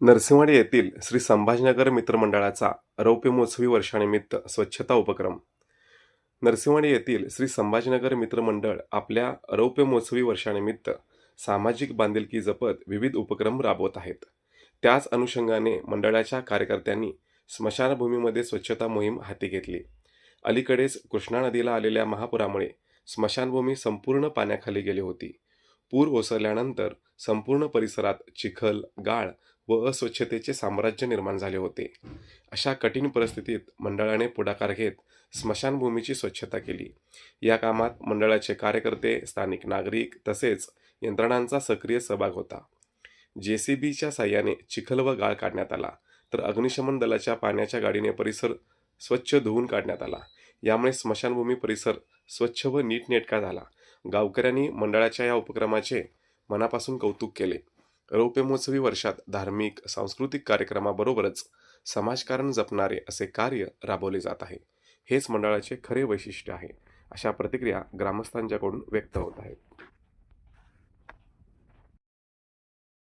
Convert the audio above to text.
नरसिंहवाडी येथील श्री संभाजीनगर मित्रमंडळाचा रौप्य महोत्सवी वर्षानिमित्त स्वच्छता उपक्रम. नरसिंहवाडी येथील श्री संभाजीनगर मित्रमंडळ आपल्या रौप्य महोत्सवी वर्षानिमित्त सामाजिक बांधिलकी जपत विविध उपक्रम राबवत आहेत. त्याच अनुषंगाने मंडळाच्या कार्यकर्त्यांनी स्मशानभूमीमध्ये स्वच्छता मोहीम हाती घेतली. अलीकडेच कृष्णा नदीला आलेल्या महापुरामुळे स्मशानभूमी संपूर्ण पाण्याखाली गेली होती. पूर ओसरल्यानंतर संपूर्ण परिसरात चिखल गाळ व अस्वच्छतेचे साम्राज्य निर्माण झाले होते. अशा कठीण परिस्थितीत मंडळाने पुढाकार घेत स्मशानभूमीची स्वच्छता केली. या कामात मंडळाचे कार्यकर्ते स्थानिक नागरिक तसेच यंत्रणांचा सक्रिय सहभाग होता. जे सी बीच्या साह्याने चिखल व गाळ काढण्यात आला तर अग्निशमन दलाच्या पाण्याच्या गाडीने परिसर स्वच्छ धुवून काढण्यात आला. यामुळे स्मशानभूमी परिसर स्वच्छ व नीटनेटका झाला. गावकऱ्यांनी मंडळाच्या या उपक्रमाचे मनापासून कौतुक केले. रौप्य महोत्सवी वर्षात धार्मिक सांस्कृतिक कार्यक्रमाबरोबरच समाजकारण जपणारे असे कार्य राबवले जात आहे. हेच मंडळाचे खरे वैशिष्ट्य आहे अशा प्रतिक्रिया ग्रामस्थांच्याकडून व्यक्त होत आहेत.